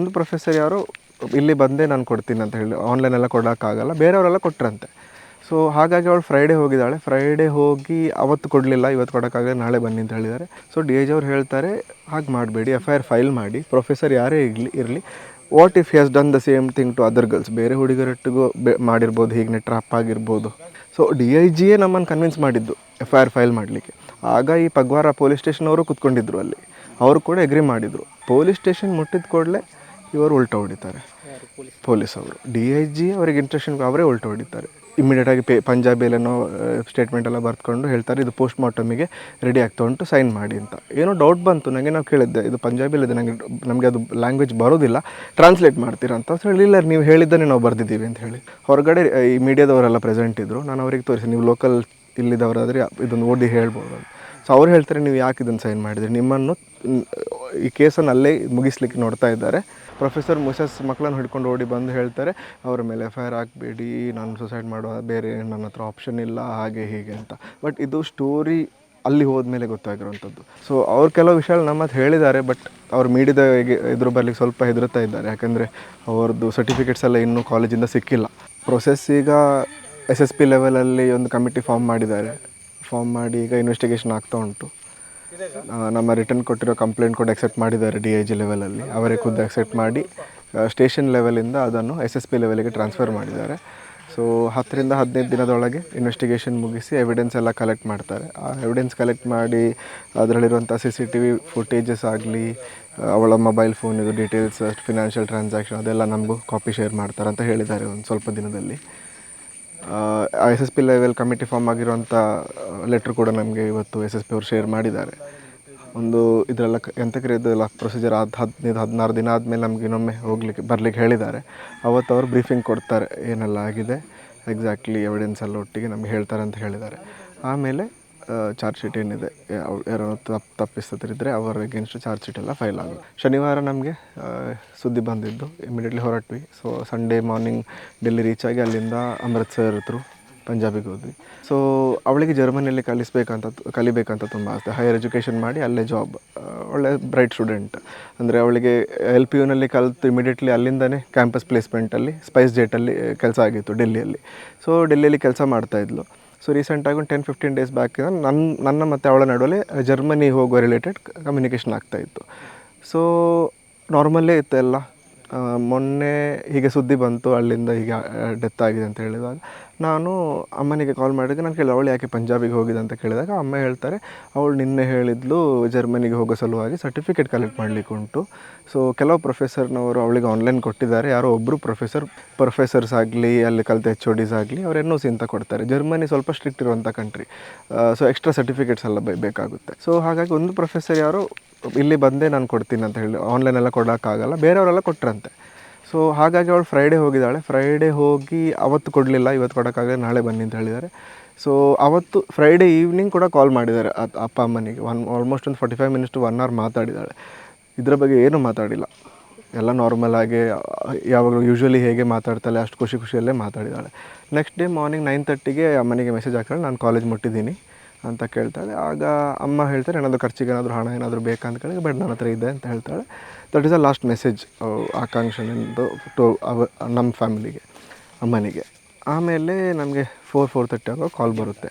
ಒಂದು ಪ್ರೊಫೆಸರ್ ಯಾರು, ಇಲ್ಲಿ ಬಂದೇ ನಾನು ಕೊಡ್ತೀನಿ ಅಂತ ಹೇಳಿ ಆನ್ಲೈನ್ ಎಲ್ಲ ಕೊಡೋಕ್ಕಾಗಲ್ಲ, ಬೇರೆಯವರೆಲ್ಲ ಕೊಟ್ರಂತೆ. ಸೊ ಹಾಗಾಗಿ ಅವಳು ಫ್ರೈಡೇ ಹೋಗಿದ್ದಾಳೆ. ಫ್ರೈಡೇ ಹೋಗಿ ಅವತ್ತು ಕೊಡಲಿಲ್ಲ, ಇವತ್ತು ಕೊಡೋಕ್ಕಾಗಲ್ಲ, ನಾಳೆ ಬನ್ನಿ ಅಂತ ಹೇಳಿದ್ದಾರೆ. ಸೊ ಡಿ ಎಜ್ ಅವ್ರು ಹೇಳ್ತಾರೆ, ಹಾಗೆ ಮಾಡಬೇಡಿ ಎಫ್ ಐ ಆರ್ ಫೈಲ್ ಮಾಡಿ. ಪ್ರೊಫೆಸರ್ ಯಾರೇ ಇರಲಿ ಇರಲಿ what if has done the same thing to other girls ಬೇರೆ ಹುಡುಗರೊಟ್ಟಿಗೂ ಬೆ, ಮಾಡಿರ್ಬೋದು, ಹೀಗೆ ಟ್ರಾಪ್ ಆಗಿರ್ಬೋದು. ಸೊ ಡಿ ಐ ಜಿಯೇ ನಮ್ಮನ್ನು ಕನ್ವಿನ್ಸ್ ಮಾಡಿದ್ದು ಎಫ್ ಐ ಆರ್ ಫೈಲ್ ಮಾಡಲಿಕ್ಕೆ. ಆಗ ಈ ಪಗ್ವಾರ ಪೊಲೀಸ್ ಸ್ಟೇಷನ್ ಅವರು ಕೂತ್ಕೊಂಡಿದ್ರು ಅಲ್ಲಿ. ಅವರು ಕೂಡ ಎಗ್ರಿ ಮಾಡಿದರು. ಪೊಲೀಸ್ ಸ್ಟೇಷನ್ ಮುಟ್ಟಿದ ಕೂಡಲೇ ಇವರು ಉಲ್ಟಾ ಹೊಡಿತಾರೆ. ಪೊಲೀಸ್ ಅವರು ಡಿ ಐ ಜಿ ಅವರಿಗೆ ಇಂಟ್ರೆಕ್ಷನ್ ಅವರೇ ಉಲ್ಟ ಹೊಡಿತಾರೆ. ಇಮಿಡಿಯೇಟಾಗಿ ಪೇ ಪಂಜಾಬಿಯಲ್ಲೇನೋ ಸ್ಟೇಟ್ಮೆಂಟ್ ಎಲ್ಲ ಬರ್ತ್ಕೊಂಡು ಹೇಳ್ತಾರೆ, ಇದು ಪೋಸ್ಟ್ ಮಾರ್ಟಮಿಗೆ ರೆಡಿ ಆಗ್ತಾ ಉಂಟು ಸೈನ್ ಮಾಡಿ ಅಂತ. ಏನೋ ಡೌಟ್ ಬಂತು ನನಗೆ ನಾವು ಕೇಳಿದ್ದೆ, ಇದು ಪಂಜಾಬಿಯಲ್ಲಿದೆ ನನಗೆ ನಮಗೆ ಅದು ಲ್ಯಾಂಗ್ವೇಜ್ ಬರೋದಿಲ್ಲ ಟ್ರಾನ್ಸ್ಲೇಟ್ ಮಾಡ್ತೀರಾ ಅಂತ. ಅಂತ ಹೇಳಿ ಇಲ್ಲ, ನೀವು ಹೇಳಿದ್ದನ್ನೇ ನಾವು ಬರೆದಿದ್ದೀವಿ ಅಂತ ಹೇಳಿ. ಹೊರಗಡೆ, ಈ ಮೀಡಿಯಾದವರೆಲ್ಲ ಪ್ರೆಸೆಂಟ್ ಇದ್ದರು ನಾನು ಅವರಿಗೆ ತೋರಿಸಿ ನೀವು ಲೋಕಲ್ ಇಲ್ಲಿದ್ದವರಾದರೆ ಇದನ್ನು ಓದಿ ಹೇಳ್ಬೋದು ಅಂತ. ಸೊ ಅವ್ರು ಹೇಳ್ತಾರೆ, ನೀವು ಯಾಕೆ ಇದನ್ನು ಸೈನ್ ಮಾಡಿದ್ರಿ? ನಿಮ್ಮನ್ನು, ಈ ಕೇಸನ್ನು ಅಲ್ಲೇ ಮುಗಿಸ್ಲಿಕ್ಕೆ ನೋಡ್ತಾ ಇದ್ದಾರೆ. ಪ್ರೊಫೆಸರ್ ಮುಸಸ್ ಮಕ್ಕಳನ್ನು ಹಿಡ್ಕೊಂಡು ಓಡಿ ಬಂದು ಹೇಳ್ತಾರೆ, ಅವರ ಮೇಲೆ ಎಫ್ ಐ ಆರ್ ಹಾಕಬೇಡಿ, ನಾನು ಸುಸೈಡ್ ಮಾಡುವ, ಬೇರೆ ನನ್ನ ಹತ್ರ ಆಪ್ಷನ್ ಇಲ್ಲ, ಹಾಗೆ ಹೀಗೆ ಅಂತ. ಬಟ್ ಇದು ಸ್ಟೋರಿ ಅಲ್ಲಿ ಹೋದ್ಮೇಲೆ ಗೊತ್ತಾಗಿರುವಂಥದ್ದು ಸೊ ಅವ್ರು ಕೆಲವು ವಿಷಯಗಳು ನಮ್ಮ ಹತ್ರ ಹೇಳಿದ್ದಾರೆ ಬಟ್ ಅವ್ರು ಮೀಡಿದಾಗೆ ಇದ್ರ ಬರ್ಲಿಕ್ಕೆ ಸ್ವಲ್ಪ ಹೆದರ್ತಾ ಇದ್ದಾರೆ. ಯಾಕಂದರೆ ಅವ್ರದ್ದು ಸರ್ಟಿಫಿಕೇಟ್ಸ್ ಎಲ್ಲ ಇನ್ನೂ ಕಾಲೇಜಿಂದ ಸಿಕ್ಕಿಲ್ಲ. ಪ್ರೊಸೆಸ್ ಈಗ ಎಸ್ ಎಸ್ ಪಿ ಲೆವೆಲಲ್ಲಿ ಒಂದು ಕಮಿಟಿ ಫಾರ್ಮ್ ಮಾಡಿದ್ದಾರೆ. ಫಾರ್ಮ್ ಮಾಡಿ ಈಗ ಇನ್ವೆಸ್ಟಿಗೇಷನ್ ಆಗ್ತಾ ಉಂಟು. ನಮ್ಮ ರಿಟರ್ನ್ ಕೊಟ್ಟಿರೋ ಕಂಪ್ಲೇಂಟ್ ಕೂಡ ಅಕ್ಸೆಪ್ಟ್ ಮಾಡಿದ್ದಾರೆ ಡಿ ಐ ಜಿ ಲೆವೆಲಲ್ಲಿ ಅವರೇ ಖುದ್ದು ಅಕ್ಸೆಪ್ಟ್ ಮಾಡಿ ಸ್ಟೇಷನ್ ಲೆವೆಲಿಂದ ಅದನ್ನು ಎಸ್ ಎಸ್ ಪಿ ಲೆವೆಲಿಗೆ ಟ್ರಾನ್ಸ್ಫರ್ ಮಾಡಿದ್ದಾರೆ. ಸೊ ಹತ್ತರಿಂದ ಹದಿನೈದು ದಿನದೊಳಗೆ ಇನ್ವೆಸ್ಟಿಗೇಷನ್ ಮುಗಿಸಿ ಎವಿಡೆನ್ಸ್ ಎಲ್ಲ ಕಲೆಕ್ಟ್ ಮಾಡ್ತಾರೆ. ಆ ಎವಿಡೆನ್ಸ್ ಕಲೆಕ್ಟ್ ಮಾಡಿ, ಅದರಲ್ಲಿರುವಂಥ C C T V footages ಆಗಲಿ ಅವಳ ಮೊಬೈಲ್ ಫೋನ್ ಇದು ಡೀಟೇಲ್ಸ್ ಫಿನಾನ್ಷಿಯಲ್ ಟ್ರಾನ್ಸಾಕ್ಷನ್ ಅದೆಲ್ಲ ನಮಗೂ ಕಾಪಿ ಶೇರ್ ಮಾಡ್ತಾರೆ ಅಂತ ಹೇಳಿದ್ದಾರೆ ಒಂದು ಸ್ವಲ್ಪ ದಿನದಲ್ಲಿ. S S P level committee form ಆಗಿರುವಂಥ ಲೆಟ್ರ್ ಕೂಡ ನಮಗೆ ಇವತ್ತು ಎಸ್ ಎಸ್ ಪಿ ಅವರು ಶೇರ್ ಮಾಡಿದ್ದಾರೆ. ಒಂದು ಇದರೆಲ್ಲ ಕ- ಎಂತ ಲಾಕ್ ಪ್ರೊಸೀಜರ್ ಆದ ಹದಿನೈದು ಹದಿನಾರು ದಿನ ಆದಮೇಲೆ ನಮ್ಗೆ ಇನ್ನೊಮ್ಮೆ ಹೋಗ್ಲಿಕ್ಕೆ, ಬರಲಿಕ್ಕೆ ಹೇಳಿದ್ದಾರೆ. ಅವತ್ತು ಅವರು ಬ್ರೀಫಿಂಗ್ ಕೊಡ್ತಾರೆ ಏನೆಲ್ಲ ಆಗಿದೆ ಎಕ್ಸಾಕ್ಟ್ಲಿ ಎವಿಡೆನ್ಸ್ ಎಲ್ಲ ಒಟ್ಟಿಗೆ ನಮಗೆ ಹೇಳ್ತಾರೆ ಅಂತ ಹೇಳಿದ್ದಾರೆ. ಆಮೇಲೆ ಚಾರ್ಜ್ ಶೀಟ್ ಏನಿದೆ ಯಾರೋ ತಪ್ಪು ತಪ್ಪಿಸ್ತರಿದ್ದರೆ ಅವರ ಅಗೇನ್ಸ್ಟ್ ಚಾರ್ಜ್ ಶೀಟ್ ಎಲ್ಲ ಫೈಲ್ ಆಗೋದು. ಶನಿವಾರ ನಮಗೆ ಸುದ್ದಿ ಬಂದಿದ್ದು ಇಮಿಡಿಯೇಟ್ಲಿ ಹೊರಟ್ವಿ. So Sunday morning Delhi reach ಆಗಿ ಅಲ್ಲಿಂದ ಅಮೃತ್ಸರ್ ಥ್ರೂ ಪಂಜಾಬಿಗೆ ಹೋದ್ವಿ. ಸೊ ಅವಳಿಗೆ ಜರ್ಮನಿಯಲ್ಲಿ ಕಲಿಸ್ಬೇಕಂತ, ಕಲಿಬೇಕಂತ ತುಂಬ ಆಸೆ. ಹೈಯರ್ ಎಜುಕೇಷನ್ ಮಾಡಿ ಅಲ್ಲೇ ಜಾಬ್ ಒಳ್ಳೆ ಬ್ರೈಟ್ ಸ್ಟೂಡೆಂಟ್ ಅಂದರೆ ಅವಳಿಗೆ ಎಲ್ ಪಿ ಯುನಲ್ಲಿ ಕಲಿತು ಇಮಿಡಿಯೇಟ್ಲಿ ಅಲ್ಲಿಂದನೇ ಕ್ಯಾಂಪಸ್ ಪ್ಲೇಸ್ಮೆಂಟಲ್ಲಿ ಸ್ಪೈಸ್ ಜೇಟಲ್ಲಿ ಕೆಲಸ ಆಗಿತ್ತು ಡೆಲ್ಲಿಯಲ್ಲಿ. ಸೊ ಡೆಲ್ಲಿಯಲ್ಲಿ ಕೆಲಸ ಮಾಡ್ತಾಯಿದ್ಲು ಸೊ ರೀಸೆಂಟಾಗಿ ಒಂದು ಟೆನ್ ಫಿಫ್ಟೀನ್ ಡೇಸ್ ಬ್ಯಾಕ್ ನನ್ನ ನನ್ನ ಮತ್ತು ಅವಳ ನಡುವೆ ಜರ್ಮನಿ ಹೋಗೋ ರಿಲೇಟೆಡ್ ಕಮ್ಯುನಿಕೇಷನ್ ಆಗ್ತಾಯಿತ್ತು ಸೊ ನಾರ್ಮಲ್ಲೇ ಇತ್ತು ಎಲ್ಲ. ಮೊನ್ನೆ ಹೀಗೆ ಸುದ್ದಿ ಬಂತು, ಅಲ್ಲಿಂದ ಹೀಗೆ ಡೆತ್ ಆಗಿದೆ ಅಂತ ಹೇಳಿದಾಗ. ನಾನು ಅಮ್ಮನಿಗೆ ಕಾಲ್ ಮಾಡಿದ್ದೆ ನಾನು ಕೇಳಿದೆ ಅವಳು ಯಾಕೆ ಪಂಜಾಬಿಗೆ ಹೋಗಿದೆ? ಅಂತ ಕೇಳಿದಾಗ ಅಮ್ಮ ಹೇಳ್ತಾರೆ, ಅವಳು ನಿನ್ನೆ ಹೇಳಿದ್ಲು ಜರ್ಮನಿಗೆ ಹೋಗೋ ಸಲುವಾಗಿ ಸರ್ಟಿಫಿಕೇಟ್ ಕಲೆಕ್ಟ್ ಮಾಡಲಿಕ್ಕೆ ಉಂಟು. ಸೊ ಕೆಲವು ಪ್ರೊಫೆಸರ್ನವರು ಅವಳಿಗೆ ಆನ್ಲೈನ್ ಕೊಟ್ಟಿದ್ದಾರೆ. ಯಾರೋ ಒಬ್ಬರು ಪ್ರೊಫೆಸರ್ ಪ್ರೊಫೆಸರ್ಸ್ ಆಗಲಿ, ಅಲ್ಲಿ ಕಲಿತ ಎಚ್ ಓ ಡಿಸ್ ಆಗಲಿ, ಅವ್ರು ಎನ್ ಒ ಸಿ ಅಂತ ಕೊಡ್ತಾರೆ. ಜರ್ಮನಿ ಸ್ವಲ್ಪ ಸ್ಟ್ರಿಕ್ಟ್ ಇರುವಂಥ ಕಂಟ್ರಿ ಸೊ ಎಕ್ಸ್ಟ್ರಾ ಸರ್ಟಿಫಿಕೇಟ್ಸ್ ಎಲ್ಲ ಬೇಕಾಗುತ್ತೆ. ಸೊ ಹಾಗಾಗಿ ಒಂದು ಪ್ರೊಫೆಸರ್ ಯಾರು, ಇಲ್ಲಿ ಬಂದೇ ನಾನು ಕೊಡ್ತೀನಿ ಅಂತ ಹೇಳಿ ಆನ್ಲೈನ್ ಎಲ್ಲ ಕೊಡೋಕ್ಕಾಗಲ್ಲ. ಬೇರೆಯವರೆಲ್ಲ ಕೊಟ್ರಂತೆ. ಸೊ ಹಾಗಾಗಿ ಅವಳು ಫ್ರೈಡೇ ಹೋಗಿದ್ದಾಳೆ. ಫ್ರೈಡೇ ಹೋಗಿ ಅವತ್ತು ಕೊಡಲಿಲ್ಲ, ಇವತ್ತು ಕೊಡೋಕ್ಕಾಗಲಿ ನಾಳೆ ಬನ್ನಿ ಅಂತ ಹೇಳಿದ್ದಾರೆ. ಸೊ ಅವತ್ತು ಫ್ರೈಡೇ ಈವ್ನಿಂಗ್ ಕೂಡ ಕಾಲ್ ಮಾಡಿದ್ದಾರೆ ಅಪ್ಪ ಅಮ್ಮನಿಗೆ. ಒನ್ ಆಲ್ಮೋಸ್ಟ್ ಒಂದು forty five minutes to one hour ಮಾತಾಡಿದ್ದಾಳೆ. ಇದರ ಬಗ್ಗೆ ಏನೂ ಮಾತಾಡಿಲ್ಲ. ಎಲ್ಲ ನಾರ್ಮಲ್ ಆಗಿ, ಯಾವಾಗಲೂ ಯೂಶ್ವಲಿ ಹೇಗೆ ಮಾತಾಡ್ತಾಳೆ, ಅಷ್ಟು ಖುಷಿ ಖುಷಿಯಲ್ಲೇ ಮಾತಾಡಿದ್ದಾಳೆ. ನೆಕ್ಸ್ಟ್ ಡೇ ಮಾರ್ನಿಂಗ್ ನೈನ್ ತರ್ಟಿಗೆ ಅಮ್ಮನಿಗೆ ಮೆಸೇಜ್ ಹಾಕ್ತಾಳೆ, ನಾನು ಕಾಲೇಜ್ ಮುಟ್ಟಿದ್ದೀನಿ ಅಂತ ಕೇಳ್ತಾಳೆ. ಆಗ ಅಮ್ಮ ಹೇಳ್ತಾರೆ, ಏನಾದರೂ ಖರ್ಚಿಗೆ ಏನಾದರೂ ಹಣ ಏನಾದರೂ ಬೇಕಾ? ಅಂತ ಕೇಳಿದ್ರೆ, ಬಟ್ ನನ್ನ ಹತ್ರ ಇದೆ ಅಂತ ಹೇಳ್ತಾಳೆ. That is a last message ಆಕಾಂಕ್ಷನಿಂದು to ಅವ ನಮ್ಮ ಫ್ಯಾಮಿಲಿಗೆ, ಅಮ್ಮನಿಗೆ. ಆಮೇಲೆ ನಮಗೆ ಫೋರ್ ಫೋರ್ ತರ್ಟಿ ಆಗೋ ಕಾಲ್ ಬರುತ್ತೆ.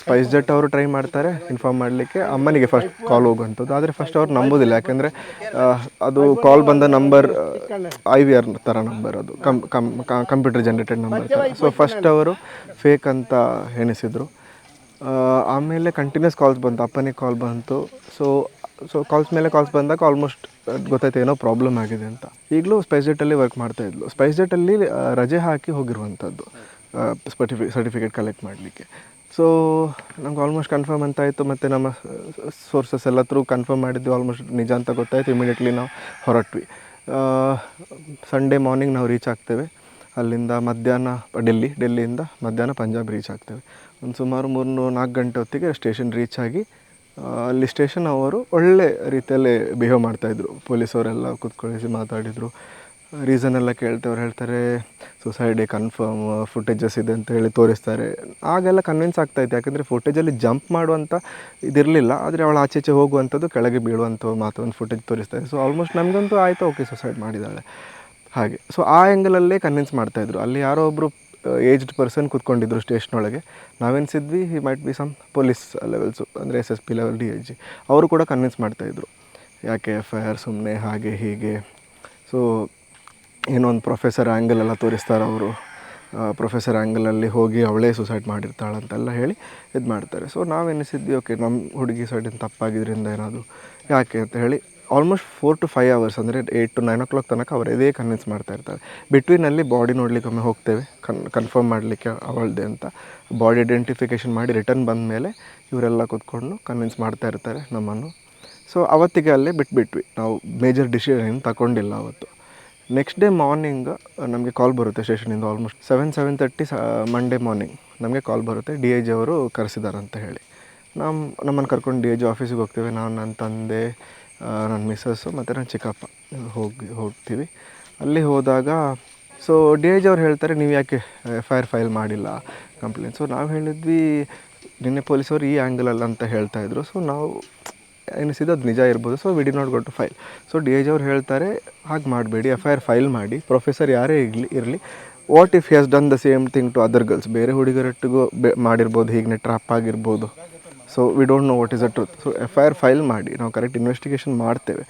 ಸ್ಪೈಸ್ ಜೆಟ್ ಅವರು ಟ್ರೈ ಮಾಡ್ತಾರೆ ಇನ್ಫಾರ್ಮ್ ಮಾಡಲಿಕ್ಕೆ. ಅಮ್ಮನಿಗೆ ಫಸ್ಟ್ ಕಾಲ್ ಹೋಗುವಂಥದ್ದು. ಆದರೆ ಫಸ್ಟ್ ಅವ್ರು ನಂಬೋದಿಲ್ಲ. ಯಾಕೆಂದರೆ ಅದು ಕಾಲ್ ಬಂದ ನಂಬರ್ ಐ ವಿ ಆರ್ ಥರ ನಂಬರ್ ಅದು com com computer generated number ಥರ ಸೊ ಫಸ್ಟ್ ಅವರು ಫೇಕ್ ಅಂತ ಎಣಿಸಿದರು. ಆಮೇಲೆ ಕಂಟಿನ್ಯೂಸ್ ಕಾಲ್ಸ್ ಬಂತು. ಅಪ್ಪನಿಗೆ ಕಾಲ್ ಬಂತು. ಸೊ ಸೊ ಕಾಲ್ಸ್ ಮೇಲೆ ಕಾಲ್ಸ್ ಬಂದಾಗ ಆಲ್ಮೋಸ್ಟ್ ಗೊತ್ತಾಯ್ತು ಏನೋ ಪ್ರಾಬ್ಲಮ್ ಆಗಿದೆ ಅಂತ. ಈಗಲೂ ಸ್ಪೈಸ್ ಜೆಟ್ಟಲ್ಲಿ ವರ್ಕ್ ಮಾಡ್ತಾ ಇದ್ಲು. ಸ್ಪೈಸ್ ಜೆಟ್ಟಲ್ಲಿ ರಜೆ ಹಾಕಿ ಹೋಗಿರುವಂಥದ್ದು ಸರ್ಟಿಫಿ ಸರ್ಟಿಫಿಕೇಟ್ ಕಲೆಕ್ಟ್ ಮಾಡಲಿಕ್ಕೆ. ಸೊ ನಮ್ಗೆ ಆಲ್ಮೋಸ್ಟ್ ಕನ್ಫರ್ಮ್ ಅಂತ ಆಯಿತು. ಮತ್ತು ನಮ್ಮ ಸೋರ್ಸಸ್ ಎಲ್ಲ ಥ್ರೂ ಕನ್ಫರ್ಮ್ ಮಾಡಿದ್ವಿ ಆಲ್ಮೋಸ್ಟ್ ನಿಜ ಅಂತ ಗೊತ್ತಾಯಿತು. ಇಮಿಡಿಯೇಟ್ಲಿ ನಾವು ಹೊರಟ್ವಿ. ಸಂಡೇ ಮಾರ್ನಿಂಗ್ ನಾವು ರೀಚ್ ಆಗ್ತೇವೆ. ಅಲ್ಲಿಂದ ಮಧ್ಯಾಹ್ನ ಡೆಲ್ಲಿ ಡೆಲ್ಲಿಯಿಂದ ಮಧ್ಯಾಹ್ನ ಪಂಜಾಬ್ ರೀಚ್ ಆಗ್ತೇವೆ. ಒಂದು ಸುಮಾರು ಮೂರು ನಾಲ್ಕು ಗಂಟೆ ಹೊತ್ತಿಗೆ ಸ್ಟೇಷನ್ ರೀಚ್ ಆಗಿ ಅಲ್ಲಿ ಸ್ಟೇಷನ್ ಅವರು ಒಳ್ಳೆ ರೀತಿಯಲ್ಲಿ ಬಿಹೇವ್ ಮಾಡ್ತಾಯಿದ್ರು ಪೊಲೀಸವರೆಲ್ಲ ಕೂತ್ಕೊಳ್ಳಿಸಿ ಮಾತಾಡಿದರು. ರೀಸನ್ ಎಲ್ಲ ಕೇಳ್ತೆ ಅವ್ರು ಹೇಳ್ತಾರೆ ಸುಸೈಡೆ ಕನ್ಫರ್ಮ್ ಫುಟೇಜಸ್ ಇದೆ ಅಂತ ಹೇಳಿ ತೋರಿಸ್ತಾರೆ. ಆಗೆಲ್ಲ ಕನ್ವಿನ್ಸ್ ಆಗ್ತಾಯಿತ್ತು ಯಾಕಂದರೆ ಫುಟೇಜಲ್ಲಿ ಜಂಪ್ ಮಾಡುವಂಥ ಇದಿರಲಿಲ್ಲ. ಆದರೆ ಅವಳು ಆಚೆ ಈಚೆ ಹೋಗುವಂಥದ್ದು, ಕೆಳಗೆ ಬೀಳುವಂಥ ಮಾತು ಒಂದು ಫುಟೇಜ್ ತೋರಿಸ್ತಾರೆ ಸೊ ಆಲ್ಮೋಸ್ಟ್ ನಮಗಂತೂ ಆಯಿತು ಓಕೆ ಸುಸೈಡ್ ಮಾಡಿದ್ದಾಳೆ. ಹಾಗೆ. ಸೊ ಆ ಆ್ಯಂಗಲಲ್ಲೇ ಕನ್ವಿನ್ಸ್ ಮಾಡ್ತಾಯಿದ್ರು ಅಲ್ಲಿ ಯಾರೋ ಒಬ್ಬರು ಏಜ್ಡ್ ಪರ್ಸನ್ ಕೂತ್ಕೊಂಡಿದ್ರು ಸ್ಟೇಷನ್ ಒಳಗೆ. ನಾವೆನ್ಸಿದ್ವಿ he might be some police levels ಅಂದರೆ S S P level D H G ಅವರು ಕೂಡ ಕನ್ವಿನ್ಸ್ ಮಾಡ್ತಾಯಿದ್ರು ಯಾಕೆ ಎಫ್ ಐ ಆರ್ ಸುಮ್ಮನೆ ಹಾಗೆ, ಹೀಗೆ. ಸೊ ಏನೋ ಒಂದು ಪ್ರೊಫೆಸರ್ ಆ್ಯಂಗಲ್ ಎಲ್ಲ ತೋರಿಸ್ತಾರೆ ಅವರು. ಪ್ರೊಫೆಸರ್ ಆ್ಯಂಗಲಲ್ಲಿ ಹೋಗಿ ಅವಳೇ ಸುಸೈಡ್ ಮಾಡಿರ್ತಾಳೆ ಅಂತೆಲ್ಲ ಹೇಳಿ ಇದು ಮಾಡ್ತಾರೆ ಸೊ ನಾವು ಎನಿಸಿದ್ವಿ ಓಕೆ ನಮ್ಮ ಹುಡುಗಿ ಸೈಡಿಂದ ತಪ್ಪಾಗಿದ್ದರಿಂದ ಏನಾದರೂ ಯಾಕೆ ಅಂತ ಹೇಳಿ almost four to five hours ಅಂದರೆ eight to nine o'clock ತನಕ ಅವರು ಇದೇ ಕನ್ವಿನ್ಸ್ ಮಾಡ್ತಾ ಇರ್ತಾರೆ. ಬಿಟ್ವೀನಲ್ಲಿ ಬಾಡಿ ನೋಡ್ಲಿಕ್ಕೆ ಒಮ್ಮೆ ಹೋಗ್ತೇವೆ ಕನ್ ಕನ್ಫರ್ಮ್ ಮಾಡಲಿಕ್ಕೆ ಅವಳದೆ ಅಂತ. ಬಾಡಿ ಐಡೆಂಟಿಫಿಕೇಷನ್ ಮಾಡಿ ರಿಟರ್ನ್ ಬಂದ ಮೇಲೆ ಇವರೆಲ್ಲ ಕೂತ್ಕೊಂಡು ಕನ್ವಿನ್ಸ್ ಮಾಡ್ತಾ ಇರ್ತಾರೆ ನಮ್ಮನ್ನು. ಸೊ ಅವತ್ತಿಗೆ ಅಲ್ಲೇ ಬಿಟ್ಬಿಟ್ವಿ. ನಾವು ಮೇಜರ್ ಡಿಸಿಷನ್ ತಗೊಂಡಿಲ್ಲ ಅವತ್ತು. ನೆಕ್ಸ್ಟ್ ಡೇ ಮಾರ್ನಿಂಗ್ ನಮಗೆ ಕಾಲ್ ಬರುತ್ತೆ ಸ್ಟೇಷನಿಂದ ಆಲ್ಮೋಸ್ಟ್ ಸೆವೆನ್ ಸೆವೆನ್ ತರ್ಟಿ ಸ ಮಂಡೇ ಮಾರ್ನಿಂಗ್ ನಮಗೆ ಕಾಲ್ ಬರುತ್ತೆ. ಡಿ ಐ ಜಿ ಅವರು ಕರೆಸಿದ್ದಾರೆ ಅಂತ ಹೇಳಿ. ನಮ್ಮ ನಮ್ಮನ್ನು ಕರ್ಕೊಂಡು ಡಿ ಐ ಜಿ ಆಫೀಸಿಗೆ ಹೋಗ್ತೇವೆ. ನಾನು ನನ್ನ ತಂದೆ ನನ್ನ ಮಿಸ್ಸಸ್ಸು ಮತ್ತು ನನ್ನ ಚಿಕ್ಕಪ್ಪ. ಹೋಗಿ, ಹೋಗ್ತೀವಿ. ಅಲ್ಲಿ ಹೋದಾಗ ಸೊ ಡಿ ಐ ಜಿ ಅವ್ರು ಹೇಳ್ತಾರೆ, ನೀವು ಯಾಕೆ ಎಫ್ ಐ ಆರ್ ಫೈಲ್ ಮಾಡಿಲ್ಲ? ಕಂಪ್ಲೇಂಟ್ ಸೊ ನಾವು ಹೇಳಿದ್ವಿ, ನಿನ್ನೆ ಪೊಲೀಸವರು ಈ ಆ್ಯಂಗಲಲ್ಲ ಅಂತ ಹೇಳ್ತಾ ಇದ್ರು. ಸೊ ನಾವು ಎನಿಸಿದ್ದು ಅದು ನಿಜ ಇರ್ಬೋದು. So we did not go to file so D I G ಅವ್ರು ಹೇಳ್ತಾರೆ, ಹಾಗೆ ಮಾಡಬೇಡಿ ಎಫ್ ಐ ಆರ್ ಫೈಲ್ ಮಾಡಿ. ಪ್ರೊಫೆಸರ್ ಯಾರೇ ಇರಲಿ ಇರಲಿ. What if has done the same thing to other girls ಬೇರೆ ಹುಡುಗರೊಟ್ಟಿಗೂ ಬೆ, ಮಾಡಿರ್ಬೋದು ಹೀಗೆ ಟ್ರಾಪ್ ಆಗಿರ್ಬೋದು. So we don't know what is a truth so F I R file ಮಾಡಿ, ನಾವು ಕರೆಕ್ಟ್ ಇನ್ವೆಸ್ಟಿಗೇಷನ್ ಮಾಡ್ತೇವೆ.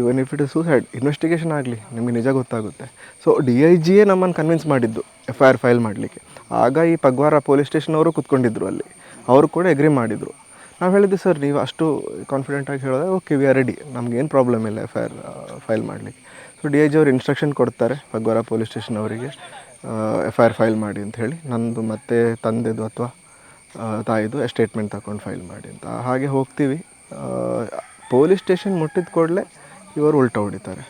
Even if it is suicide investigation ಆಗಲಿ, ನಿಮಗೆ ನಿಜ ಗೊತ್ತಾಗುತ್ತೆ. ಸೊ ಡಿ ಐ ಜಿಯೇ ನಮ್ಮನ್ನು ಕನ್ವಿನ್ಸ್ ಮಾಡಿದ್ದು ಎಫ್ ಐ ಆರ್ ಫೈಲ್ ಮಾಡಲಿಕ್ಕೆ. ಆಗ ಈ ಪಗ್ವಾರ ಪೊಲೀಸ್ ಸ್ಟೇಷನ್ ಅವರು ಕೂತ್ಕೊಂಡಿದ್ರು ಅಲ್ಲಿ. ಅವರು ಕೂಡ ಎಗ್ರಿ ಮಾಡಿದರು. ನಾವು ಹೇಳಿದ್ವಿ ಸರ್ ನೀವು ಅಷ್ಟು ಕಾನ್ಫಿಡೆಂಟಾಗಿ ಹೇಳಿದ್ರೆ ಓಕೆ ವಿ ಆರ್ ರೆಡಿ ನಮಗೇನು ಪ್ರಾಬ್ಲಮ್ ಇಲ್ಲ ಎಫ್ ಐ ಆರ್ ಫೈಲ್ ಮಾಡಲಿಕ್ಕೆ. ಸೊ ಡಿ ಐ ಜಿ ಅವ್ರು ಇನ್ಸ್ಟ್ರಕ್ಷನ್ ಕೊಡ್ತಾರೆ, ಪಗ್ವಾರ ಪೊಲೀಸ್ ಸ್ಟೇಷನ್ ಅವರಿಗೆ ಎಫ್ ಐ ಆರ್ ಫೈಲ್ ಮಾಡಿ ಅಂತ ಹೇಳಿ. ನಂದು ಮತ್ತು ತಂದೆದು ಅಥವಾ ತಾಯಿದು ಸ್ಟೇಟ್ಮೆಂಟ್ ತಗೊಂಡು ಫೈಲ್ ಮಾಡಿ ಅಂತ. ಹಾಗೆ ಹೋಗ್ತೀವಿ. ಪೊಲೀಸ್ ಸ್ಟೇಷನ್ ಮುಟ್ಟಿದ ಕೂಡಲೇ ಇವರು ಉಲ್ಟ ಹೊಡಿತಾರೆ.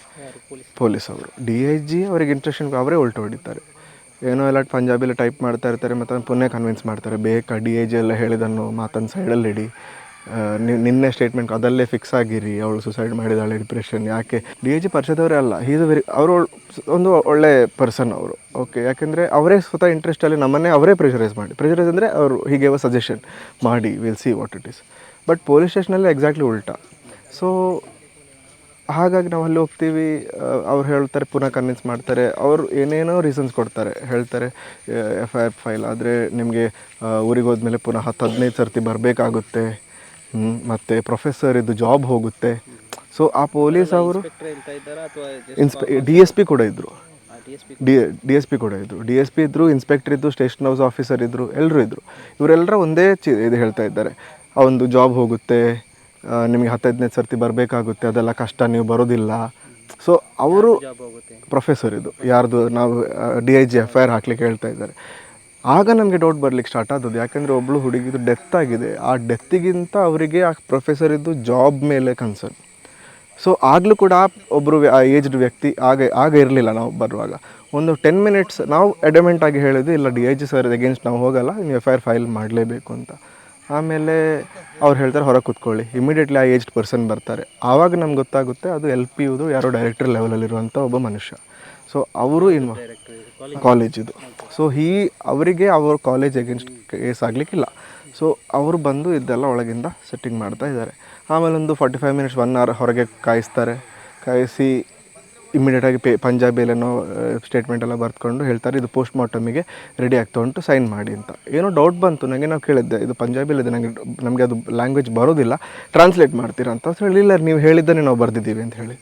ಪೊಲೀಸ್ ಅವರು. ಡಿ ಐ ಜಿ ಅವರಿಗೆ ಇಂಟ್ರೆಷನ್ ಅವರೇ ಉಲ್ಟ ಹೊಡಿತಾರೆ. ಏನೋ ಎಲ್ಲ ಪಂಜಾಬಿಲಿ ಟೈಪ್ ಮಾಡ್ತಾ ಇರ್ತಾರೆ, ಮತ್ತು ಪುನಃ ಕನ್ವಿನ್ಸ್ ಮಾಡ್ತಾರೆ. ಬೇಕಾ ಡಿ ಐ ಜಿ ಎಲ್ಲ ಹೇಳಿದನ್ನು ಮಾತನ್ನು ಸೈಡಲ್ಲಿ ಇಡಿ. ನಿನ್ನೆ ಸ್ಟೇಟ್ಮೆಂಟ್ ಅದಲ್ಲೇ ಫಿಕ್ಸ್ ಆಗಿರಿ, ಅವಳು ಸುಸೈಡ್ ಮಾಡಿದಾಳೆ ಡಿಪ್ರೆಷನ್ ಯಾಕೆ? ಡಿ ಎ ಜಿ ಪರಿಚಯದವರೇ ಅಲ್ಲ ಈಸ್ ವೆರಿ ಅವರು ಒಂದು ಒಳ್ಳೆ ಪರ್ಸನ್ ಅವರು ಓಕೆ ಯಾಕೆಂದರೆ ಅವರೇ ಸ್ವತಃ ಇಂಟ್ರೆಸ್ಟಲ್ಲಿ ನಮ್ಮನ್ನೇ ಅವರೇ ಪ್ರೆಷರೈಸ್ ಮಾಡಿ ಪ್ರೆಷರೈಸ್ ಅಂದರೆ ಅವರು ಹೀಗೆ ಸಜೆಷನ್ ಮಾಡಿ will see what it is but police ಸ್ಟೇಷನಲ್ಲಿ exactly ಉಲ್ಟಾ. ಸೊ ಹಾಗಾಗಿ ನಾವು ಅಲ್ಲಿ ಹೋಗ್ತೀವಿ ಅವ್ರು ಹೇಳ್ತಾರೆ, ಪುನಃ ಕನ್ವಿನ್ಸ್ ಮಾಡ್ತಾರೆ, ಅವರು ಏನೇನೋ ರೀಸನ್ಸ್ ಕೊಡ್ತಾರೆ, ಹೇಳ್ತಾರೆ ಎಫ್ ಐ ಆರ್ ಫೈಲ್ ಆದರೆ ನಿಮಗೆ ಊರಿಗೆ ಹೋದ್ಮೇಲೆ ಪುನಃ ಹತ್ತು ಹದಿನೈದು ಸರ್ತಿ ಬರಬೇಕಾಗುತ್ತೆ ಮತ್ತು ಪ್ರೊಫೆಸರ್ ಇದು ಜಾಬ್ ಹೋಗುತ್ತೆ. ಸೊ ಆ ಪೊಲೀಸ್ ಅವರು ಇದ್ದಾರಾ ಇನ್ಸ್ಪೆ ಡಿ ಎಸ್ ಪಿ ಕೂಡ ಇದ್ದರು D S P D S P ಕೂಡ ಇದ್ದರು ಡಿ ಎಸ್ ಪಿ ಇದ್ದರು ಇನ್ಸ್ಪೆಕ್ಟರ್ ಇದ್ದು ಸ್ಟೇಷನ್ ಹೌಸ್ ಆಫೀಸರ್ ಇದ್ದರು ಎಲ್ಲರೂ ಇದ್ದರು ಇವರೆಲ್ಲರ ಒಂದೇ ಚಿ ಇದು ಹೇಳ್ತಾ ಇದ್ದಾರೆ. ಆ ಒಂದು ಜಾಬ್ ಹೋಗುತ್ತೆ ನಿಮಗೆ ಹತ್ತೈದನೇ ಸರ್ತಿ ಬರಬೇಕಾಗುತ್ತೆ ಅದೆಲ್ಲ ಕಷ್ಟ ನೀವು ಬರೋದಿಲ್ಲ. ಸೊ ಅವರು ಪ್ರೊಫೆಸರ್ ಇದು. ಯಾರ್ದು ನಾವು D I G F I R ಹಾಕ್ಲಿಕ್ಕೆ ಹೇಳ್ತಾ ಇದ್ದಾರೆ. ಆಗ ನಮಗೆ ಡೌಟ್ ಬರ್ಲಿಕ್ಕೆ ಸ್ಟಾರ್ಟ್ ಆದದ್ದು. ಯಾಕಂದರೆ ಒಬ್ಬಳು ಹುಡುಗಿದು ಡೆತ್ ಆಗಿದೆ. ಆ ಡೆತ್ತಿಗಿಂತ ಅವರಿಗೆ ಆ ಪ್ರೊಫೆಸರ್ ಇದ್ದು ಜಾಬ್ ಮೇಲೆ ಕನ್ಸರ್ನ್ ಸೊ ಆಗಲೂ ಕೂಡ ಒಬ್ಬರು ಆ ಏಜ್ಡ್ ವ್ಯಕ್ತಿ ಆಗ ಆಗ ಇರಲಿಲ್ಲ ನಾವು ಬರುವಾಗ. ಒಂದು ಟೆನ್ ಮಿನಿಟ್ಸ್ ನಾವು ಅಡಮೆಂಟ್ ಆಗಿ ಹೇಳಿದ್ವಿ ಇಲ್ಲ D I G sir against ನಾವು ಹೋಗಲ್ಲ, ನೀವು ಎಫ್ ಐ ಆರ್ ಫೈಲ್ ಮಾಡಲೇಬೇಕು ಅಂತ. ಆಮೇಲೆ ಅವ್ರು ಹೇಳ್ತಾರೆ, ಹೊರಗೆ ಕೂತ್ಕೊಳ್ಳಿ. ಇಮಿಡಿಯೇಟ್ಲಿ ಆ ಏಜ್ಡ್ ಪರ್ಸನ್ ಬರ್ತಾರೆ. ಆವಾಗ ನಮ್ಗೆ ಗೊತ್ತಾಗುತ್ತೆ, ಅದು ಎಲ್ ಪಿ ಯುದು ಯಾರೋ ಡೈರೆಕ್ಟರ್ ಲೆವೆಲಲ್ಲಿರುವಂಥ ಒಬ್ಬ ಮನುಷ್ಯ. ಸೊ ಅವರು ಇನ್ವ ಕಾಲೇಜ್ ಇದು. ಸೊ ಹೀ ಅವರಿಗೆ ಅವ್ರ ಕಾಲೇಜ್ ಅಗೇನ್ಸ್ಟ್ ಕೇಸ್ ಆಗಲಿಕ್ಕಿಲ್ಲ. ಸೊ ಅವರು ಬಂದು ಇದೆಲ್ಲ ಒಳಗಿಂದ ಸೆಟ್ಟಿಂಗ್ ಮಾಡ್ತಾ ಇದ್ದಾರೆ. ಆಮೇಲೆ ಒಂದು forty five minutes one hour ಹೊರಗೆ ಕಾಯಿಸ್ತಾರೆ. ಕಾಯಿಸಿ ಇಮಿಡಿಯೇಟಾಗಿ ಪೇ ಪಂಜಾಬಿಯಲ್ಲೇನೋ ಸ್ಟೇಟ್ಮೆಂಟ್ ಎಲ್ಲ ಬರ್ತ್ಕೊಂಡು ಹೇಳ್ತಾರೆ, ಇದು ಪೋಸ್ಟ್ ಮಾರ್ಟಮಿಗೆ ರೆಡಿ ಆಗ್ತಾ ಉಂಟು ಸೈನ್ ಮಾಡಿ ಅಂತ. ಏನೋ ಡೌಟ್ ಬಂತು ನನಗೆ ನಾವು ಕೇಳಿದ್ದೆ, ಇದು ಪಂಜಾಬಿಯಲ್ಲಿದೆ ನನಗೆ ನಮಗೆ ಅದು ಲ್ಯಾಂಗ್ವೇಜ್ ಬರೋದಿಲ್ಲ ಟ್ರಾನ್ಸ್ಲೇಟ್ ಮಾಡ್ತೀರಾ ಅಂತ. ಹೇಳಿ ಇಲ್ಲ ನೀವು ಹೇಳಿದ್ದನ್ನೇ ನಾವು ಬರೆದಿದ್ದೀವಿ ಅಂತ ಹೇಳಿ.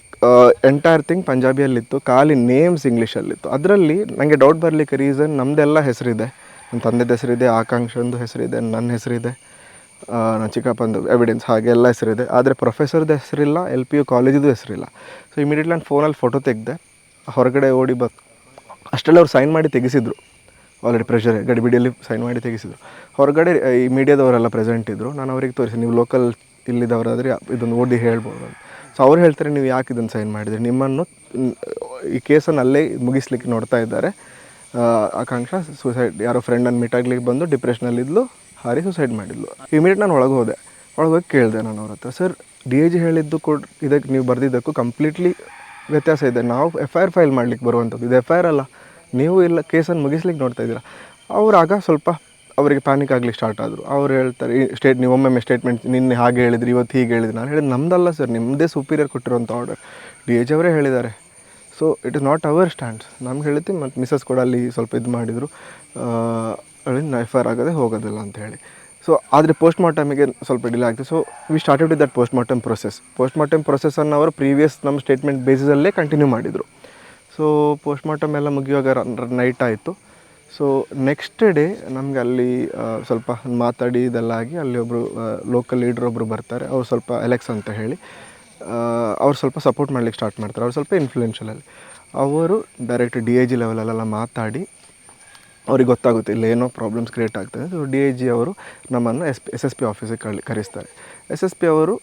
ಎಂಟೈರ್ ಥಿಂಗ್ ಪಂಜಾಬಿಯಲ್ಲಿತ್ತು ಖಾಲಿ ನೇಮ್ಸ್ ಇಂಗ್ಲೀಷಲ್ಲಿತ್ತು ಅದರಲ್ಲಿ ನನಗೆ ಡೌಟ್ ಬರಲಿಕ್ಕೆ ರೀಸನ್ ನಮ್ಮದೆಲ್ಲ ಹೆಸರಿದೆ. ನನ್ನ ತಂದೆದ ಹೆಸರಿದೆ, ಆಕಾಂಕ್ಷಂದು ಹೆಸರಿದೆ ನನ್ನ ಹೆಸರಿದೆ ನನ್ನ ಚಿಕ್ಕಪ್ಪಂದು ಎವಿಡೆನ್ಸ್ ಹಾಗೆಲ್ಲ ಹೆಸರಿದೆ. ಆದರೆ ಪ್ರೊಫೆಸರ್ದು ಹೆಸರಿಲ್ಲ ಎಲ್ ಪಿ ಯು ಕಾಲೇಜಿದು ಹೆಸರಿಲ್ಲ. ಸೊ ಇಮಿಡಿಯೇಟ್ಲಿ ನಾನು ಫೋನಲ್ಲಿ ಫೋಟೋ ತೆಗೆದೆ. ಹೊರಗಡೆ ಓಡಿ ಬ, ಅಷ್ಟೆಲ್ಲ ಅವ್ರು ಸೈನ್ ಮಾಡಿ ತೆಗೆಸಿದ್ರು. ಆಲ್ರೆಡಿ ಪ್ರೆಷರ್ ಗಡಿಬಿಡಿಯಲ್ಲಿ ಸೈನ್ ಮಾಡಿ ತೆಗೆಸಿದ್ರು. ಹೊರಗಡೆ, ಈ ಮೀಡಿಯಾದವರೆಲ್ಲ ಪ್ರೆಸೆಂಟ್ ಇದ್ದರು ನಾನು ಅವ್ರಿಗೆ ತೋರಿಸಿ, ನೀವು ಲೋಕಲ್ ಇಲ್ಲಿದ್ದವರಾದರೆ ಇದನ್ನು ಓದಿ ಹೇಳ್ಬೋದು ಅಂತ. ಸೊ ಅವ್ರು ಹೇಳ್ತಾರೆ, ನೀವು ಯಾಕೆ ಇದನ್ನು ಸೈನ್ ಮಾಡಿದ್ರಿ? ನಿಮ್ಮನ್ನು, ಈ ಕೇಸನ್ನು ಅಲ್ಲೇ ಮುಗಿಸ್ಲಿಕ್ಕೆ ನೋಡ್ತಾ ಇದ್ದಾರೆ. ಆಕಾಂಕ್ಷ ಸುಸೈಡ್ ಯಾರೋ ಫ್ರೆಂಡನ್ನು ಮೀಟ್ ಆಗಲಿಕ್ಕೆ ಬಂದು ಡಿಪ್ರೆಷನಲ್ಲಿದ್ಲು ಹಾರಿ ಸುಸೈಡ್ ಮಾಡಿದ್ಲು. ಇಮಿಡಿಯೇಟ್ ನಾನು ಒಳಗೆ ಹೋದೆ ಒಳಗೆ ಹೋಗಿ ಕೇಳಿದೆ ನಾನು ಅವ್ರ ಹತ್ರ, ಸರ್ ಡಿ ಎ ಜಿ ಹೇಳಿದ್ದು ಕೊಡ್ ಇದಕ್ಕೆ ನೀವು ಬರೆದಿದ್ದಕ್ಕೂ ಕಂಪ್ಲೀಟ್ಲಿ ವ್ಯತ್ಯಾಸ ಇದೆ. ನಾವು ಎಫ್ ಐ ಆರ್ ಫೈಲ್ ಮಾಡ್ಲಿಕ್ಕೆ ಬರುವಂಥದ್ದು. ಇದು ಎಫ್ ಐ ಆರ್ ಅಲ್ಲ. ನೀವು ಇಲ್ಲ, ಕೇಸನ್ನು ಮುಗಿಸ್ಲಿಕ್ಕೆ ನೋಡ್ತಾ ಇದ್ದೀರಾ? ಅವ್ರಾಗ ಸ್ವಲ್ಪ ಅವರಿಗೆ ಪ್ಯಾನಿಕ್ ಆಗಲಿ ಸ್ಟಾರ್ಟ್ ಆದರು. ಅವ್ರು ಹೇಳ್ತಾರೆ, ಈ ಸ್ಟೇಟ್ ನೀವು ಒಮ್ಮೊಮ್ಮೆ ಸ್ಟೇಟ್ಮೆಂಟ್ ನಿನ್ನೆ ಹಾಗೆ ಹೇಳಿದ್ರಿ, ಇವತ್ತು ಹೀಗೆ ಹೇಳಿದ್ರಿ. ನಾನು ಹೇಳಿದ್ದು ನಮ್ದಲ್ಲ ಸರ್ ನಿಮ್ಮದೇ ಸುಪೀರಿಯರ್ ಕೊಟ್ಟಿರೋಂಥ ಆರ್ಡರ್ ಡಿ ಎಚ್ ಅವರೇ ಹೇಳಿದ್ದಾರೆ. So it is not our stands ನಮ್ಗೆ ಹೇಳಿದ್ದೆ ಮತ್ತು ಮಿಸಸ್ ಕೂಡ ಅಲ್ಲಿ ಸ್ವಲ್ಪ ಇದು ಮಾಡಿದರು. ಎಫ್ ನೈಫರ್ ಆರ್ ಆಗೋದೇ ಹೋಗೋದಿಲ್ಲ ಅಂತ ಹೇಳಿ. ಸೊ ಆದರೆ ಪೋಸ್ಟ್ ಮಾರ್ಟಮಿಗೆ ಸ್ವಲ್ಪ ಡಿಲೇ ಆಗ್ತದೆ. So we started with that post mortem process post mortem ಪ್ರೊಸೆಸನ್ನು ಅವರು ಪ್ರೀವಿಯಸ್ ನಮ್ಮ ಸ್ಟೇಟ್ಮೆಂಟ್ ಬೇಸಿಸಲ್ಲೇ ಕಂಟಿನ್ಯೂ ಮಾಡಿದರು. ಸೊ ಪೋಸ್ಟ್ ಮಾರ್ಟಮ್ ಎಲ್ಲ ಮುಗಿಯುವಾಗ ನೈಟ್ ಆಯಿತು. ಸೊ ನೆಕ್ಸ್ಟ್ ಡೇ ನಮಗೆ ಅಲ್ಲಿ ಸ್ವಲ್ಪ ಮಾತಾಡಿ ಇದೆಲ್ಲ ಆಗಿ ಅಲ್ಲಿ ಒಬ್ಬರು ಲೋಕಲ್ ಲೀಡ್ರ್ ಒಬ್ಬರು ಬರ್ತಾರೆ. ಅವ್ರು ಸ್ವಲ್ಪ ಎಲೆಕ್ಸ್ ಅಂತ ಹೇಳಿ. ಅವ್ರು ಸ್ವಲ್ಪ ಸಪೋರ್ಟ್ ಮಾಡ್ಲಿಕ್ಕೆ ಸ್ಟಾರ್ಟ್ ಮಾಡ್ತಾರೆ. ಅವ್ರು ಸ್ವಲ್ಪ ಇನ್ಫ್ಲೂಯೆನ್ಷಿಯಲಲ್ಲಿ ಅವರು ಡೈರೆಕ್ಟ್ ಡಿ ಎ ಜಿ ಲೆವೆಲಲ್ಲೆಲ್ಲ ಮಾತಾಡಿ, ಅವ್ರಿಗೆ ಗೊತ್ತಾಗುತ್ತೆ ಇಲ್ಲಿ ಏನೋ ಪ್ರಾಬ್ಲಮ್ಸ್ ಕ್ರಿಯೇಟ್ ಆಗ್ತದೆ. ಸೊ ಡಿ ಐ ಜಿ ಅವರು ನಮ್ಮನ್ನು ಎಸ್ ಎಸ್ ಎಸ್ ಪಿ ಆಫೀಸಿಗೆ ಕಳಿ, ಕರೆಸ್ತಾರೆ. ಎಸ್ ಎಸ್ ಪಿ ಅವರು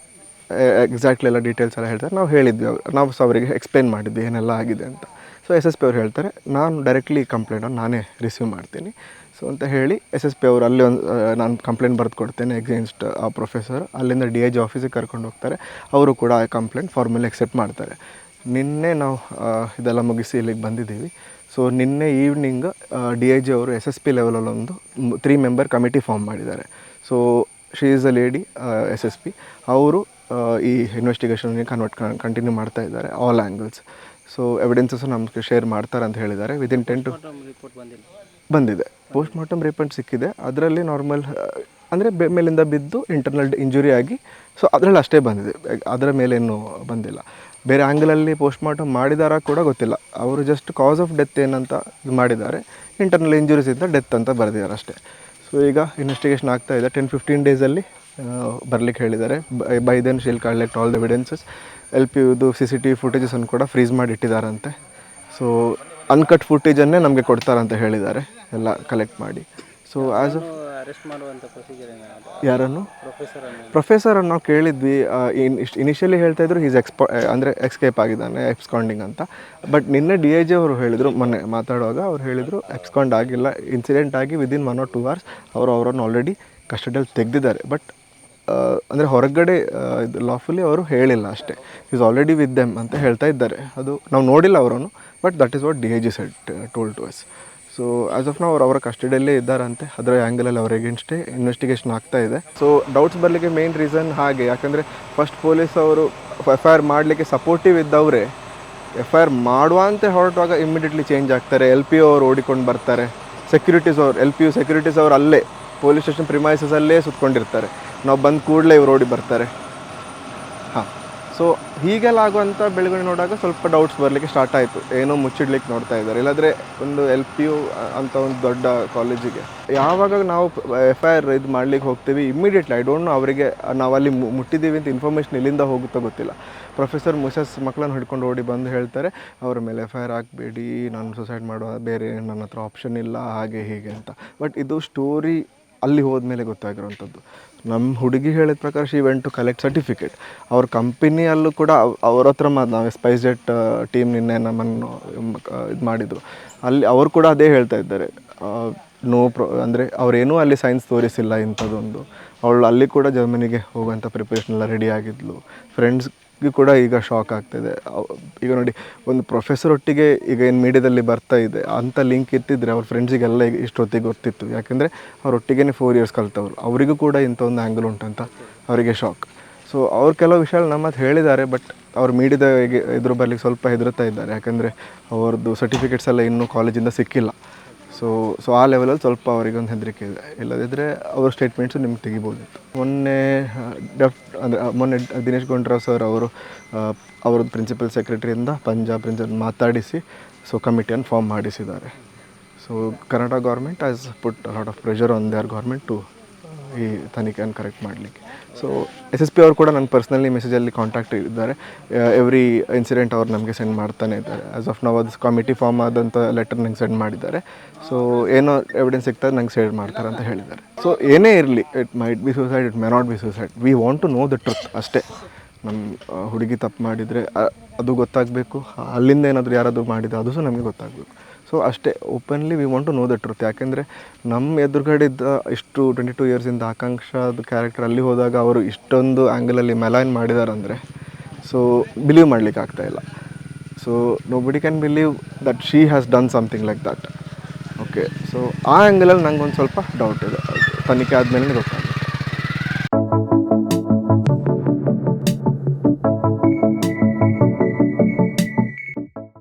ಎಕ್ಸಾಕ್ಟ್ಲಿ ಎಲ್ಲ ಡೀಟೇಲ್ಸ್ ಎಲ್ಲ ಹೇಳ್ತಾರೆ. ನಾವು ಹೇಳಿದ್ವಿ, ನಾವು ಸಹ ಅವರಿಗೆ ಎಕ್ಸ್ಪ್ಲೇನ್ ಮಾಡಿದ್ವಿ ಏನೆಲ್ಲ ಆಗಿದೆ ಅಂತ. ಸೊ ಎಸ್ ಎಸ್ ಪಿ ಅವ್ರು ಹೇಳ್ತಾರೆ, ನಾನು ಡೈರೆಕ್ಟ್ಲಿ ಕಂಪ್ಲೇಂಟನ್ನು ನಾನೇ ರಿಸೀವ್ ಮಾಡ್ತೀನಿ. ಸೊ ಅಂತ ಹೇಳಿ ಎಸ್ ಎಸ್ ಪಿ ಅವರು ಅಲ್ಲಿ ಒಂದು ನಾನು ಕಂಪ್ಲೇಂಟ್ ಬರೆದು ಕೊಡ್ತೇನೆ ಎಗೇನ್ಸ್ಟ್ ಆ ಪ್ರೊಫೆಸರ್ ಅಲ್ಲಿಂದ ಡಿ ಎ ಜಿ ಆಫೀಸಿಗೆ ಕರ್ಕೊಂಡು ಹೋಗ್ತಾರೆ. ಅವರು ಕೂಡ ಆ ಕಂಪ್ಲೇಂಟ್ ಫಾರ್ಮಲಿ ಎಕ್ಸೆಪ್ಟ್ ಮಾಡ್ತಾರೆ. ನಿನ್ನೆ ನಾವು ಇದೆಲ್ಲ ಮುಗಿಸಿ ಇಲ್ಲಿಗೆ ಬಂದಿದ್ದೀವಿ. ಸೊ ನಿನ್ನೆ ಈವ್ನಿಂಗ್ ಡಿ ಐ ಜಿ ಅವರು ಎಸ್ ಎಸ್ ಪಿ ಲೆವೆಲಲ್ಲೊಂದು ತ್ರೀ ಮೆಂಬರ್ ಕಮಿಟಿ ಫಾರ್ಮ್ ಮಾಡಿದ್ದಾರೆ. So she is a lady S S P ಅವರು ಈ ಇನ್ವೆಸ್ಟಿಗೇಷನ್ ಕನ್ವರ್ಟ್ ಕಂಟಿನ್ಯೂ ಮಾಡ್ತಾ ಇದ್ದಾರೆ ಆಲ್ ಆ್ಯಂಗಲ್ಸ್ ಸೊ ಎವಿಡೆನ್ಸಸ್ ನಮಗೆ ಶೇರ್ ಮಾಡ್ತಾರೆ ಅಂತ ಹೇಳಿದ್ದಾರೆ. ವಿದಿನ್ ಟೆನ್ ಟು ಬಂದಿದೆ. ಪೋಸ್ಟ್ ಮಾರ್ಟಮ್ ರಿಪೋರ್ಟ್ ಸಿಕ್ಕಿದೆ. ಅದರಲ್ಲಿ ನಾರ್ಮಲ್ ಅಂದರೆ ಬೆ ಮೇಲಿಂದ ಬಿದ್ದು ಇಂಟರ್ನಲ್ ಇಂಜುರಿ ಆಗಿ ಸೊ ಅದರಲ್ಲಿ ಅಷ್ಟೇ ಬಂದಿದೆ. ಅದರ ಮೇಲೇನು ಬಂದಿಲ್ಲ. ಬೇರೆ ಆ್ಯಂಗಲಲ್ಲಿ ಪೋಸ್ಟ್ ಮಾರ್ಟಮ್ ಮಾಡಿದಾರ ಕೂಡ ಗೊತ್ತಿಲ್ಲ. ಅವರು ಜಸ್ಟ್ ಕಾಸ್ ಆಫ್ ಡೆತ್ ಏನಂತ ಇದು ಮಾಡಿದ್ದಾರೆ. ಇಂಟರ್ನಲ್ ಇಂಜುರೀಸ್ ಇಂದ ಡೆತ್ ಅಂತ ಬರೆದಿದ್ದಾರೆ ಅಷ್ಟೇ. ಸೊ ಈಗ ಇನ್ವೆಸ್ಟಿಗೇಷನ್ ಆಗ್ತಾ ಇದೆ. ಟೆನ್ ಫಿಫ್ಟೀನ್ ಡೇಸಲ್ಲಿ ಬರ್ಲಿಕ್ಕೆ ಹೇಳಿದ್ದಾರೆ. By then she'll collect all the evidences L P ಯುದು C C T V ಫುಟೇಜಸನ್ನು ಕೂಡ ಫ್ರೀಸ್ ಮಾಡಿ ಇಟ್ಟಿದ್ದಾರಂತೆ ಸೊ ಅನ್ಕಟ್ ಫುಟೇಜನ್ನೇ ನಮಗೆ ಕೊಡ್ತಾರಂತ ಹೇಳಿದ್ದಾರೆ ಎಲ್ಲ ಕಲೆಕ್ಟ್ ಮಾಡಿ. ಸೊ ಆ್ಯಸ್ ಅ ಯಾರನ್ನು ಪ್ರೊಫೆಸರನ್ನು ನಾವು ಕೇಳಿದ್ವಿ ನಾವು ಕೇಳಿದ್ವಿ ಇನಿಷಿಯಲಿ ಹೇಳ್ತಾ ಇದ್ರು ಈಸ್ ಎಕ್ಸ್ಪ ಅಂದರೆ ಎಕ್ಸ್ಕೇಪ್ ಆಗಿದ್ದಾನೆ ಎಕ್ಸ್ಕಾಂಡಿಂಗ್ ಅಂತ. ಬಟ್ ನಿನ್ನೆ ಡಿ ಐ ಜಿ ಅವರು ಹೇಳಿದರು ಮೊನ್ನೆ ಮಾತಾಡುವಾಗ ಅವ್ರು ಹೇಳಿದರು ಎಕ್ಸ್ಕಾಂಡ್ ಆಗಿಲ್ಲ ಇನ್ಸಿಡೆಂಟ್ ಆಗಿ within one or two hours ಅವರು ಅವರನ್ನು ಆಲ್ರೆಡಿ ಕಸ್ಟಡಿಯಲ್ಲಿ ತೆಗೆದಿದ್ದಾರೆ. ಬಟ್ ಅಂದರೆ ಹೊರಗಡೆ ಇದು ಲಾಫುಲಿ ಅವರು ಹೇಳಿಲ್ಲ ಅಷ್ಟೇ. ಈಸ್ ಆಲ್ರೆಡಿ ವಿತ್ ದೆಮ್ ಅಂತ ಹೇಳ್ತಾ ಇದ್ದಾರೆ. ಅದು ನಾವು ನೋಡಿಲ್ಲ ಅವರನ್ನು but that is what D A G said told to S so as of ನಾವು ಅವ್ರು ಅವರ ಕಸ್ಟಡಿಯಲ್ಲೇ ಇದ್ದಾರಂತೆ. ಅದರ ಆ್ಯಂಗಲಲ್ಲಿ ಅವ್ರ ಎಗೇನ್ಸ್ಟೇ ಇನ್ವೆಸ್ಟಿಗೇಷನ್ ಆಗ್ತಾ ಇದೆ. ಸೊ ಡೌಟ್ಸ್ ಬರಲಿಕ್ಕೆ ಮೇನ್ ರೀಸನ್ ಹಾಗೆ. ಯಾಕಂದರೆ ಫಸ್ಟ್ ಪೊಲೀಸ್ ಅವರು ಎಫ್ ಐ ಆರ್ ಮಾಡಲಿಕ್ಕೆ ಸಪೋರ್ಟಿವ್ ಇದ್ದವರೇ ಎಫ್ ಐ ಆರ್ ಮಾಡುವ ಅಂತ ಹೊರಟುವಾಗ ಇಮಿಡಿಯೇಟ್ಲಿ ಚೇಂಜ್ ಆಗ್ತಾರೆ. ಎಲ್ ಪಿ ಅವರು ಓಡಿಕೊಂಡು ಬರ್ತಾರೆ. ಸೆಕ್ಯೂರಿಟೀಸ್ ಅವ್ರು ಎಲ್ ಪಿ ಯು ಸೆಕ್ಯೂರಿಟೀಸ್ ಅವರು ಅಲ್ಲೇ ಪೊಲೀಸ್ ಸ್ಟೇಷನ್ ಪ್ರಿಮೈಸಸಲ್ಲೇ ಸುತ್ಕೊಂಡಿರ್ತಾರೆ. ನಾವು ಬಂದ ಕೂಡಲೇ ಇವ್ರು ಓಡಿ ಬರ್ತಾರೆ. ಹಾಂ. ಸೊ ಹೀಗೆಲ್ಲ ಆಗುವಂಥ ಬೆಳವಣಿಗೆ ನೋಡಾಗ ಸ್ವಲ್ಪ ಡೌಟ್ಸ್ ಬರಲಿಕ್ಕೆ ಸ್ಟಾರ್ಟ್ ಆಯಿತು. ಏನೋ ಮುಚ್ಚಿಡ್ಲಿಕ್ಕೆ ನೋಡ್ತಾ ಇದ್ದಾರೆ. ಇಲ್ಲಾಂದರೆ ಒಂದು ಎಲ್ ಪಿ ಯು ಅಂತ ಒಂದು ದೊಡ್ಡ ಕಾಲೇಜಿಗೆ ಯಾವಾಗ ನಾವು ಎಫ್ ಐ ಆರ್ ಇದು ಮಾಡ್ಲಿಕ್ಕೆ ಹೋಗ್ತೀವಿ? ಇಮ್ಮಿಡಿಯೇಟ್ಲಿ ಐ ಡೋಂಟ್ ನೋ ಅವರಿಗೆ ನಾವು ಅಲ್ಲಿ ಮು- ಮುಟ್ಟಿದ್ದೀವಿ ಅಂತ ಇನ್ಫಾರ್ಮೇಷನ್ ಎಲ್ಲಿಂದ ಹೋಗುತ್ತೋ ಗೊತ್ತಿಲ್ಲ. ಪ್ರೊಫೆಸರ್ ಮುಸಸ್ ಮಕ್ಕಳನ್ನು ಹಿಡ್ಕೊಂಡು ಓಡಿ ಬಂದು ಹೇಳ್ತಾರೆ, ಅವ್ರ ಮೇಲೆ ಎಫ್ ಐ ಆರ್ ಹಾಕಬೇಡಿ, ನಾನು ಸುಸೈಡ್ ಮಾಡುವ ಬೇರೆ ನನ್ನ ಹತ್ರ ಆಪ್ಷನ್ ಇಲ್ಲ, ಹಾಗೆ ಹೀಗೆ ಅಂತ. ಬಟ್ ಇದು ಸ್ಟೋರಿ ಅಲ್ಲಿ ಹೋದ್ಮೇಲೆ ಗೊತ್ತಾಗಿರುವಂಥದ್ದು ನಮ್ಮ ಹುಡುಗಿ ಹೇಳಿದ ಪ್ರಕಾರ she went to collect certificate ಅವ್ರ ಕಂಪನಿಯಲ್ಲೂ ಕೂಡ ಅವ್- ಅವ್ರ ಹತ್ರ ಮಾತು ನಾವು ಸ್ಪೈಸ್ ಜೆಟ್ ಟೀಮ್ ನಿನ್ನೆ ನಮ್ಮನ್ನು ಇದು ಮಾಡಿದರು. ಅಲ್ಲಿ ಅವರು ಕೂಡ ಅದೇ ಹೇಳ್ತಾ ಇದ್ದಾರೆ. ನೋ ಪ್ರೊ ಅಂದರೆ ಅವರೇನೂ ಅಲ್ಲಿ ಸೈನ್ಸ್ ತೋರಿಸಿಲ್ಲ ಇಂಥದ್ದೊಂದು. ಅವಳು ಅಲ್ಲಿ ಕೂಡ ಜರ್ಮನಿಗೆ ಹೋಗುವಂಥ ಪ್ರಿಪ್ರೇಷನ್ ಎಲ್ಲ ರೆಡಿ ಆಗಿದ್ಲು. ಫ್ರೆಂಡ್ಸ್ಗೂ ಕೂಡ ಈಗ ಶಾಕ್ ಆಗ್ತಿದೆ. ಈಗ ನೋಡಿ, ಒಂದು ಪ್ರೊಫೆಸರ್ ಒಟ್ಟಿಗೆ ಈಗ ಏನು ಮೀಡಿಯಾದಲ್ಲಿ ಬರ್ತಾ ಇದೆ ಅಂಥ ಲಿಂಕ್ ಇತ್ತಿದ್ರೆ ಅವ್ರ ಫ್ರೆಂಡ್ಸಿಗೆಲ್ಲ ಈಗ ಇಷ್ಟೊತ್ತಿಗೆ ಗೊತ್ತಿತ್ತು. ಯಾಕೆಂದರೆ ಅವರೊಟ್ಟಿಗೆ ಫೋರ್ ಇಯರ್ಸ್ ಕಲಿತವ್ರು. ಅವರಿಗೂ ಕೂಡ ಇಂಥ ಒಂದು ಆ್ಯಂಗಲ್ ಉಂಟಂತ ಅವರಿಗೆ ಶಾಕ್ ಸೊ ಅವ್ರು ಕೆಲವು ವಿಷಯ ನಮ್ಮ ಹೇಳಿದ್ದಾರೆ ಬಟ್ ಅವ್ರು ಮೀಡಿಯಾದ ಎದುರು ಬರಲಿಕ್ಕೆ ಸ್ವಲ್ಪ ಹೆದರ್ತಾ ಇದ್ದಾರೆ. ಯಾಕಂದರೆ ಅವ್ರದ್ದು ಸರ್ಟಿಫಿಕೇಟ್ಸ್ ಎಲ್ಲ ಇನ್ನೂ ಕಾಲೇಜಿಂದ ಸಿಕ್ಕಿಲ್ಲ. ಸೊ ಸೊ ಆ ಲೆವೆಲಲ್ಲಿ ಸ್ವಲ್ಪ ಅವರಿಗೆ ಒಂದು ಹೆದರಿಕೆ ಇದೆ. ಇಲ್ಲದಿದ್ದರೆ ಅವ್ರ ಸ್ಟೇಟ್ಮೆಂಟ್ಸು ನಿಮ್ಗೆ ತೆಗಿಬೋದಿತ್ತು ಮೊನ್ನೆ ಡೆಫ್ ಅಂದರೆ ಮೊನ್ನೆ ದಿನೇಶ್ ಗುಂಡ್ರಾವ್ ಸರ್ ಅವರು ಅವರ ಅವ್ರದ್ದು ಪ್ರಿನ್ಸಿಪಲ್ ಸೆಕ್ರೆಟರಿಯಿಂದ ಪಂಜಾಬ್ ಪ್ರಿನ್ಸಿಪಲ್ ಮಾತಾಡಿಸಿ ಸೊ ಕಮಿಟಿಯನ್ನು ಫಾರ್ಮ್ ಮಾಡಿಸಿದ್ದಾರೆ. So Karnataka government has put lot of pressure on their government to ಈ ತನಿಖೆಯನ್ನು ಕರೆಕ್ಟ್ ಮಾಡಲಿಕ್ಕೆ. ಸೊ ಎಸ್ ಎಸ್ ಪಿ ಅವರು ಕೂಡ ನನ್ನ ಪರ್ಸ್ನಲಿ ಮೆಸೇಜಲ್ಲಿ ಕಾಂಟ್ಯಾಕ್ಟ್ ಇದ್ದಾರೆ. ಎವ್ರಿ ಇನ್ಸಿಡೆಂಟ್ ಅವ್ರು ನಮಗೆ ಸೆಂಡ್ ಮಾಡ್ತಾನೆ ಇದ್ದಾರೆ. ಆಸ್ ಆಫ್ ನಾವು ಅದು ಕಮಿಟಿ ಫಾರ್ಮ್ ಆದಂಥ ಲೆಟರ್ ನಂಗೆ ಸೆಂಡ್ ಮಾಡಿದ್ದಾರೆ. ಸೊ ಏನೋ ಎವಿಡೆನ್ಸ್ ಸಿಗ್ತದೆ, ನಂಗೆ ಶೇರ್ ಮಾಡ್ತಾರೆ ಅಂತ ಹೇಳಿದ್ದಾರೆ. ಸೊ ಏನೇ ಇರಲಿ it might be suicide it may not be suicide we want to know the truth ಅಷ್ಟೇ. ನಮ್ಮ ಹುಡುಗಿ ತಪ್ಪು ಮಾಡಿದರೆ ಅದು ಗೊತ್ತಾಗಬೇಕು. ಅಲ್ಲಿಂದ ಏನಾದರೂ ಯಾರಾದರೂ ಮಾಡಿದರೆ, ಅದು ಸಹ ನಮಗೆ ಗೊತ್ತಾಗಬೇಕು. ಸೊ ಅಷ್ಟೇ openly we want to know that truth ಯಾಕೆಂದರೆ ನಮ್ಮ ಎದುರುಗಡೆ ಇದ್ದ ಇಷ್ಟು ಟ್ವೆಂಟಿ ಟು ಇಯರ್ಸಿಂದ ಆಕಾಂಕ್ಷಾದ ಕ್ಯಾರೆಕ್ಟರ್ ಅಲ್ಲಿ ಹೋದಾಗ ಅವರು ಇಷ್ಟೊಂದು ಆ್ಯಂಗಲಲ್ಲಿ ಮೆಲೈನ್ ಮಾಡಿದಾರಂದರೆ ಸೊ ಬಿಲೀವ್ ಮಾಡಲಿಕ್ಕೆ ಆಗ್ತಾಯಿಲ್ಲ so nobody can believe that she has done something like that okay so ಆ ಆ್ಯಂಗಲಲ್ಲಿ ನಂಗೆ ಒಂದು ಸ್ವಲ್ಪ ಡೌಟ್ ಇದೆ. ತನಿಖೆ ಆದಮೇಲೆ ಗೊತ್ತಾಗುತ್ತೆ.